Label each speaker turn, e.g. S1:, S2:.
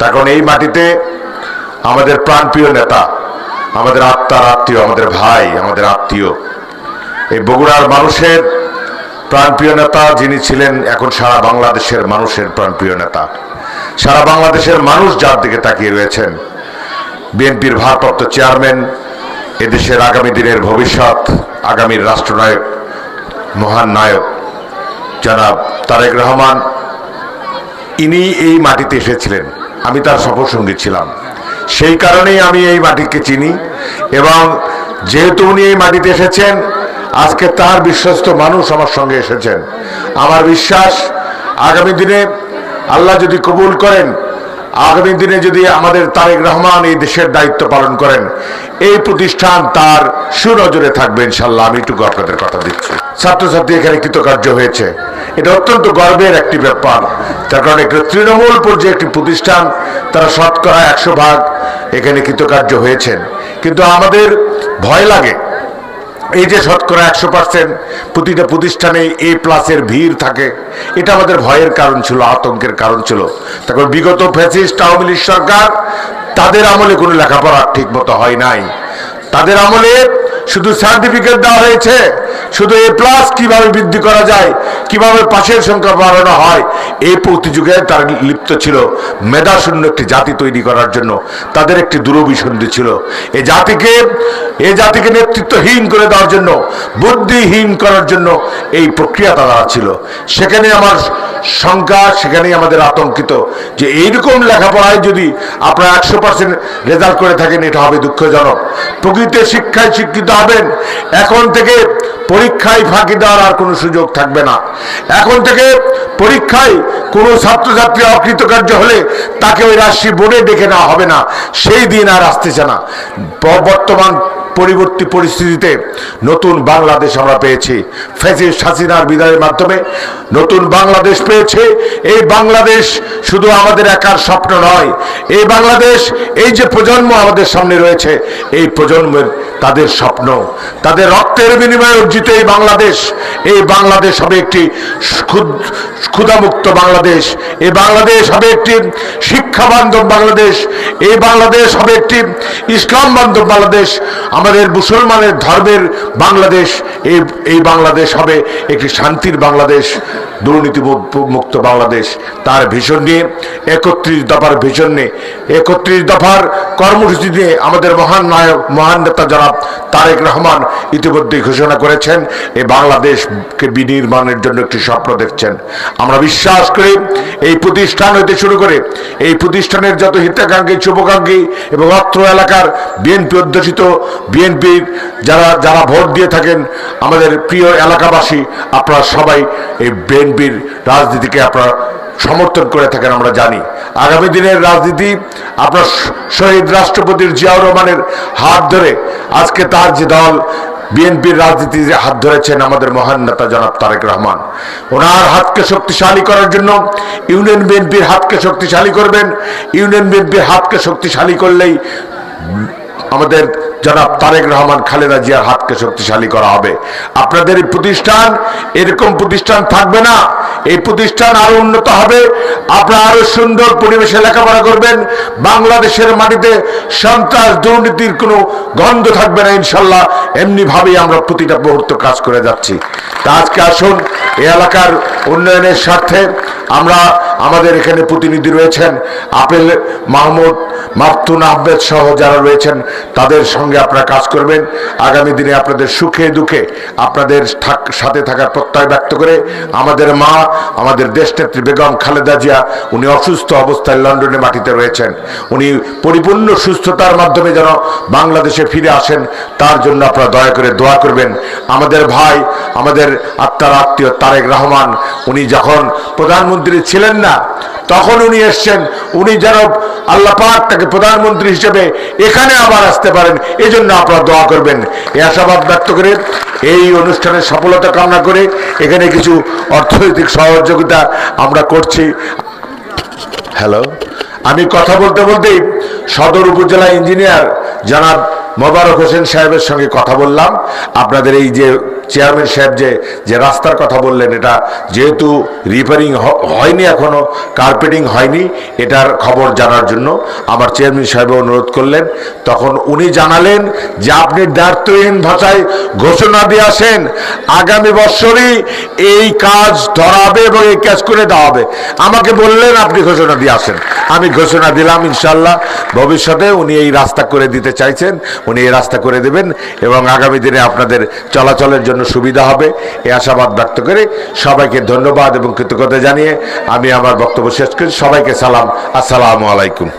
S1: কারণ এই মাটিতে আমাদের প্রাণপ্রিয় নেতা, আমাদের আত্মার আত্মীয়, আমাদের ভাই, আমাদের আত্মীয়, এই বগুড়ার মানুষের প্রাণপ্রিয় নেতা যিনি ছিলেন এখন সারা বাংলাদেশের মানুষের প্রাণপ্রিয় নেতা। সারা বাংলাদেশের মানুষ যার দিকে তাকিয়ে রয়েছেন। বিএনপির ভারপ্রাপ্ত চেয়ারম্যান এদেশের আগামী দিনের ভবিষ্যৎ, আগামীর রাষ্ট্রনায়ক, মহান নায়ক, জনাব তারেক রহমান, ইনি এই মাটিতে এসেছিলেন। আমি তার সফর সঙ্গী ছিলাম। সেই কারণেই আমি এই মাটিকে চিনি এবং যেহেতু উনি এই মাটিতে এসেছেন, আজকে তার বিশ্বস্ত মানুষ আমার সঙ্গে এসেছেন। আমার বিশ্বাস, আগামী দিনে আল্লাহ যদি কবুল করেন আগামী দিনে যদি আমাদের তারেক রহমান এই দেশের দায়িত্ব পালন করেন, এই প্রতিষ্ঠান তার সুনজরে থাকবে ইনশাল্লাহ। আমি একটু আপনাদের কথা দিচ্ছি। ছাত্রছাত্রী এখানে কৃতকার্য হয়েছে। এটা অত্যন্ত গর্বের একটি ব্যাপার। তার কারণে একটা তৃণমূল পর্যায়ে একটি প্রতিষ্ঠান তারা শতকরা একশো ভাগ এখানে কৃতকার্য হয়েছেন। কিন্তু আমাদের ভয় লাগে। এই যে শতকরা একশো পার্সেন্ট প্রতিটা প্রতিষ্ঠানে এ প্লাসের ভিড় থাকে, এটা আমাদের ভয়ের কারণ ছিল, আতঙ্কের কারণ ছিল। তারপর বিগত ফ্যাসিস্ট আওয়ামী লীগ সরকার, তাদের আমলে কোনো লেখাপড়া ঠিক মতো হয় নাই। তাদের আমলে শুধু সার্টিফিকেট দেওয়া হয়েছে, শুধু এ প্লাস কীভাবে বৃদ্ধি করা যায় কীভাবে পাশের সংখ্যা বাড়ানো হয়? এই প্রতিযোগিতায় তার লিপ্ত ছিল। মেধাশূন্য একটি জাতি তৈরি করার জন্য। তাদের একটি দুরভিসন্ধি ছিল। এ জাতিকে এ জাতিকে নেতৃত্বহীন করে দেওয়ার জন্য, বুদ্ধিহীন করার জন্য এই প্রক্রিয়া তারা ছিল। সেখানে আমার শঙ্কা সেখানেই আমাদের আতঙ্কিত যে এইরকম লেখাপড়ায় যদি আপনারা একশো পার্সেন্ট রেজাল্ট করে থাকেন, এটা হবে দুঃখজনক। প্রকৃত শিক্ষায় শিক্ষিত হবেন। এখন থেকে পরীক্ষায় ফাঁকি দেওয়ার আর কোনো সুযোগ থাকবে না। এখন থেকে পরীক্ষায় কোনো ছাত্রছাত্রী অকৃতকার্য হলে তাকে ওই রাশি বোর্ডে ডেকে নেওয়া হবে না। সেই দিন আর আসতেছে না। বর্তমান পরিবর্তী পরিস্থিতিতে নতুন বাংলাদেশ আমরা পেয়েছি। ফেসিস হাসিনার বিদায়ের মাধ্যমে নতুন বাংলাদেশ পেয়েছে। এই বাংলাদেশ শুধু আমাদের একার স্বপ্ন নয়, এই বাংলাদেশ, এই যে প্রজন্ম আমাদের সামনে রয়েছে, এই প্রজন্মের তাদের স্বপ্ন। তাদের রক্তের বিনিময়ে অর্জিত এই বাংলাদেশ এই বাংলাদেশ হবে একটি ক্ষুধামুক্ত বাংলাদেশ। এই বাংলাদেশ হবে একটি শিক্ষা বান্ধব বাংলাদেশ। এই বাংলাদেশ হবে একটি ইসলাম বান্ধব বাংলাদেশ। আমাদের মুসলমানের ধর্মের বাংলাদেশ। এই এই বাংলাদেশ হবে একটি শান্তির বাংলাদেশ দুর্নীতি মুক্ত বাংলাদেশ। তার ভিশন নিয়ে, একত্রিশ দফার ভিশন নিয়ে, একত্রিশ দফার কর্মসূচি নিয়ে আমাদের মহান নায়ক, মহান নেতা জনাব তারেক রহমান ইতিমধ্যে ঘোষণা করেছেন এই বাংলাদেশকে বিনির্মাণের জন্য একটি স্বপ্ন দেখছেন। আমরা বিশ্বাস করি, এই প্রতিষ্ঠান হইতে শুরু করে, এই প্রতিষ্ঠানের যত হিতাকাঙ্ক্ষী, শুভাকাঙ্ক্ষী এবং অত্র এলাকার বিএনপি অধ্যুষিত বিএনপির যারা যারা ভোট দিয়ে থাকেন, আমাদের প্রিয় এলাকাবাসী, আপনারা সবাই এই বিএনপির রাজনীতিকে আপনারা সমর্থন করে থাকেন, আমরা জানি। আগামী দিনের রাজনীতি, আপনার শহীদ রাষ্ট্রপতির জিয়াউর রহমানের হাত ধরে আজকে তার যে দল বিএনপির রাজনীতিতে হাত ধরেছেন আমাদের মহান নেতা জনাব তারেক রহমান। ওনার হাতকে শক্তিশালী করার জন্য ইউনিয়ন বিএনপির হাতকে শক্তিশালী করবেন। ইউনিয়ন বিএনপির হাতকে শক্তিশালী করলেই আমাদের জনাব তারেক রহমান খালেদা জিয়ার হাতকে শক্তিশালী করা হবে। আপনাদের এই প্রতিষ্ঠান এরকম প্রতিষ্ঠান থাকবে না। এই প্রতিষ্ঠান আরও উন্নত হবে। আপনারা আরও সুন্দর পরিবেশে লেখাপড়া করবেন। বাংলাদেশের মাটিতে সন্ত্রাস দুর্নীতির কোনো গন্ধ থাকবে না, ইনশাল্লাহ। এমনি ভাবেই আমরা প্রতিটা মুহূর্ত কাজ করে যাচ্ছি। তা আজকে আসুন, এই এলাকার উন্নয়নের স্বার্থে আমরা আমাদের এখানে প্রতিনিধি রয়েছেন আপেল, মাহমুদ মাফতুন আহমেদ সহ যারা রয়েছেন, তাদের সঙ্গে আপনারা কাজ করবেন। আগামী দিনে আপনাদের সুখে দুঃখে আপনাদের সাথে থাকার প্রত্যয় ব্যক্ত করে আমাদের মা, আমাদের দেশনেত্রী বেগম খালেদা জিয়া, উনি অসুস্থ অবস্থায় লন্ডনে মাটিতে রয়েছেন। উনি পরিপূর্ণ সুস্থতার মাধ্যমে যেন বাংলাদেশে ফিরে আসেন, তার জন্য আপনারা দয়া করে দোয়া করবেন। আমাদের ভাই, আমাদের আত্মার আত্মীয় তারেক রহমান, উনি যখন প্রধানমন্ত্রী ছিলেন না তখন উনি এসছেন। উনি যেন আল্লাহ পাক তাকে প্রধানমন্ত্রী হিসেবে এখানে আবার আসতে পারেন। এই জন্য আপনারা দোয়া করবেন। এ আশাবাদ ব্যক্ত করে এই অনুষ্ঠানের সফলতা কামনা করে এখানে কিছু অর্থনৈতিক সহযোগিতা আমরা করছি। হ্যালো আমি কথা বলতে বলতেই সদর উপজেলা ইঞ্জিনিয়ার জনাব মোবারক হোসেন সাহেবের সঙ্গে কথা বললাম। আপনাদের এই যে চেয়ারম্যান সাহেব যে যে রাস্তার কথা বললেন, এটা যেহেতু রিপেয়ারিং হয়নি এখনও কার্পেটিং হয়নি, এটার খবর জানার জন্য আমার চেয়ারম্যান সাহেব অনুরোধ করলেন। তখন উনি জানালেন যে, আপনি দায়িত্বহীন ভাষায় ঘোষণা দিয়ে আসেন, আগামী বছরই এই কাজ ধরাবে এবং এই কাজ করে দেওয়া হবে আমাকে বললেন আপনি ঘোষণা দিয়ে আসেন। আমি ঘোষণা দিলাম ইনশাল্লাহ ভবিষ্যতে উনি এই রাস্তা করে দিতে চাইছেন। উনি এই রাস্তা করে দেবেন এবং আগামী দিনে আপনাদের চলাচলের জন্য সুবিধা হবে। এ আশাবাদ ব্যক্ত করে সবাইকে ধন্যবাদ এবং কৃতজ্ঞতা জানিয়ে আমি আমার বক্তব্য শেষ করি। সবাইকে সালাম। আসসালামু আলাইকুম।